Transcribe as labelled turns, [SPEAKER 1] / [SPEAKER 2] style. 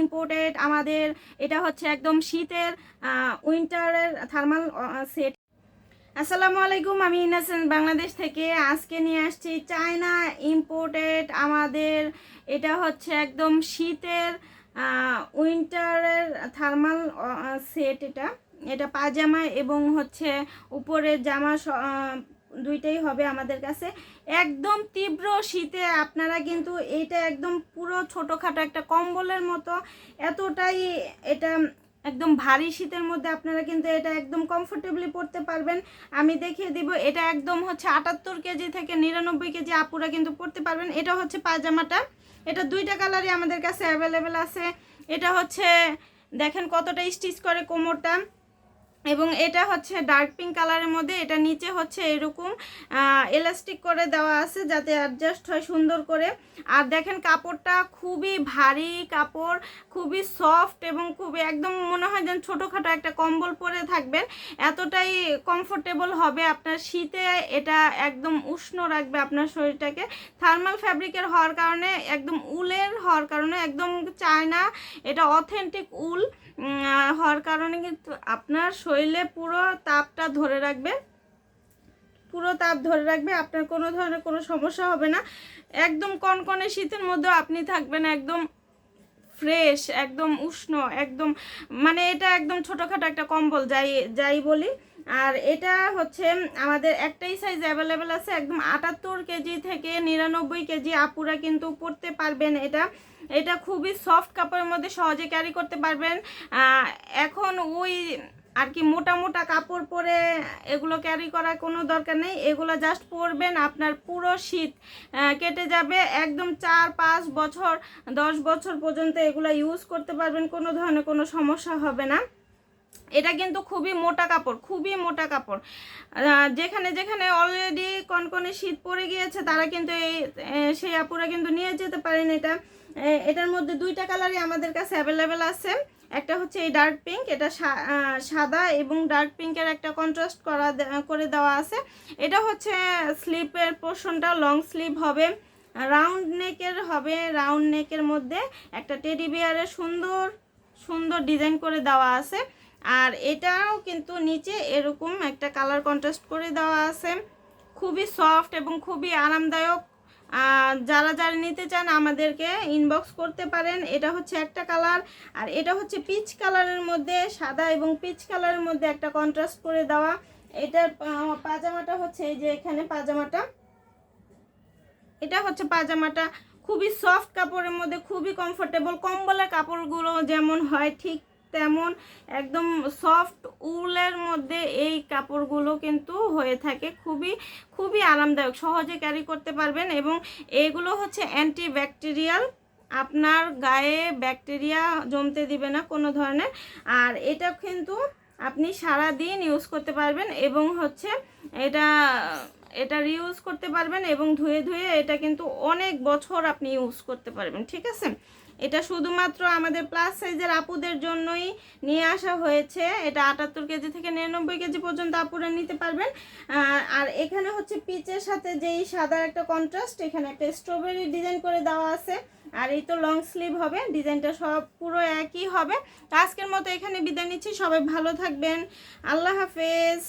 [SPEAKER 1] Imported আমাদের, এটা হচ্ছে একদম শীতের উইন্টারের থার্মাল সেট আসসালামু আলাইকুম, আমি ইনাসেন বাংলাদেশ থেকে। আজকে নিয়ে আসছি চায়না ইম্পোর্টেড আমাদের, এটা হচ্ছে একদম শীতের উইন্টারের থার্মাল সেট এটা। এটা পাজামা এবং হচ্ছে উপরের জামা দুইটাই হবে আমাদের কাছে। একদম তীব্র শীতে আপনারা কিন্তু এইটা একদম পুরো ছোটোখাটো একটা কম্বলের মতো, এতটাই এটা একদম ভারী শীতের মধ্যে আপনারা কিন্তু এটা একদম কমফোর্টেবলি পড়তে পারবেন। আমি দেখিয়ে দিব, এটা একদম হচ্ছে আটাত্তর কেজি থেকে নিরানব্বই কেজি আপুরা কিন্তু পড়তে পারবেন। এটা হচ্ছে পায়জামাটা। এটা দুইটা কালারই আমাদের কাছে অ্যাভেলেবেল আছে। এটা হচ্ছে, দেখেন কতটা স্টিচ করে কোমরটা। এবং এটা হচ্ছে ডার্ক পিঙ্ক কালারের মধ্যে, এটা নিচে হচ্ছে এরকম এলাস্টিক করে দেওয়া আছে যাতে অ্যাডজাস্ট হয় সুন্দর করে। আর দেখেন কাপড়টা খুবই ভারী কাপড়, খুবই সফট এবং খুবই একদম মনে হয় যেন ছোটোখাটো একটা কম্বল পরে থাকবেন। এতটাই কমফোর্টেবল হবে আপনার শীতে, এটা একদম উষ্ণ রাখবে আপনার শরীরটাকে। থার্মাল ফ্যাব্রিকের হওয়ার কারণে একদম উলের হওয়ার কারণে একদম চায়না এটা অথেন্টিক উল হওয়ার কারণে কিন্তু আপনার শরীরে পুরো তাপটা ধরে রাখবে। পুরো তাপ ধরে রাখবে, আপনার কোনো ধরনের কোনো সমস্যা হবে না। একদম কনকনে শীতের মধ্যেও আপনি থাকবেন একদম ফ্রেশ, একদম উষ্ণ, একদম মানে এটা একদম ছোটোখাটো একটা কম্বল, যাই যাই বলি। আর এটা হচ্ছে আমাদের একটাই সাইজ অ্যাভেলেবেল আছে, একদম আটাত্তর কেজি থেকে নিরানব্বই কেজি আপুরা কিন্তু পরতে পারবেন এটা। এটা খুবই সফট কাপড়ের মধ্যে সহজে ক্যারি করতে পারবেন। এখন ওই আর কি মোটা মোটা কাপড় পরে এগুলো ক্যারি করার কোনো দরকার নেই। এগুলো জাস্ট পরবেন আপনার পুরো শীত। কেটে যাবে একদম চার পাঁচ বছর, দশ বছর পর্যন্ত এগুলো ইউজ করতে পারবেন, কোনো ধরনের কোনো সমস্যা হবে না। এটা কিন্তু খুবই মোটা কাপড়, খুবই মোটা কাপড়। যেখানে যেখানে অলরেডি কনকনে শীত পড়ে গিয়েছে, তারা কিন্তু এই সেই আপুরা কিন্তু নিয়ে যেতে পারেন এটা। এটার মধ্যে দুইটা কালারই আমাদের কাছে অ্যাভেলেবেল আছে। একটা হচ্ছে এই ডার্ক পিঙ্ক এটা সাদা এবং ডার্ক পিঙ্কের একটা কন্ট্রাস্ট করা করে দেওয়া আছে। এটা হচ্ছে স্লিপের পোর্শনটা লং স্লিভ হবে রাউন্ড নেকের হবে রাউন্ড নেকের মধ্যে একটা টেডি বিয়ারের সুন্দর সুন্দর ডিজাইন করে দেওয়া আছে। আর এটাও কিন্তু নিচে এরকম একটা কালার কন্ট্রাস্ট করে দেওয়া আছে। খুবই সফট এবং খুবই আরামদায়ক। যারা যারা নিতে চান আমাদেরকে ইনবক্স করতে পারেন। এটা হচ্ছে একটা কালার আর এটা হচ্ছে পিচ কালারের মধ্যে, সাদা এবং পিচ কালারের মধ্যে একটা কন্ট্রাস্ট করে দেওয়া। এটার পাজামাটা হচ্ছে এই যে এখানে পাজামাটা। এটা হচ্ছে পাজামাটা। খুবই সফট কাপড়ের মধ্যে, খুবই কমফোর্টেবল কম্বলের কাপড়গুলো যেমন হয় ঠিক তেমন একদম সফট উলের মধ্যে এই কাপড়গুলো কিন্তু হয়ে থাকে। খুবই খুবই আরামদায়ক। সহজে ক্যারি করতে পারবেন এবং এগুলো হচ্ছে অ্যান্টি ব্যাকটেরিয়াল আপনার গায়ে ব্যাকটেরিয়া জমতে দিবে না কোনো ধরনের। আর এটা কিন্তু আপনি সারা দিন ইউজ করতে পারবেন এবং হচ্ছে এটা এটা রিউজ করতে পারবেন এবং ধুয়ে ধুয়ে এটা কিন্তু অনেক বছর আপনি ইউজ করতে পারবেন, ঠিক আছে? এটা শুধুমাত্র আমাদের প্লাস সাইজের আপুদের জন্যই নিয়ে আসা হয়েছে। এটা আটাত্তর কেজি থেকে নিরানব্বই কেজি পর্যন্ত আপুরা নিতে পারবেন। আর এখানে হচ্ছে পিচের সাথে যেই সাদার একটা কন্ট্রাস্ট এখানে একটা স্ট্রবেরি ডিজাইন করে দেওয়া আছে। আর এই তো লং স্লিভ হবে ডিজাইনটা সব পুরো একই হবে। আজকের মতো এখানে বিদায় নিচ্ছি, সবাই ভালো থাকবেন। আল্লাহ হাফেজ।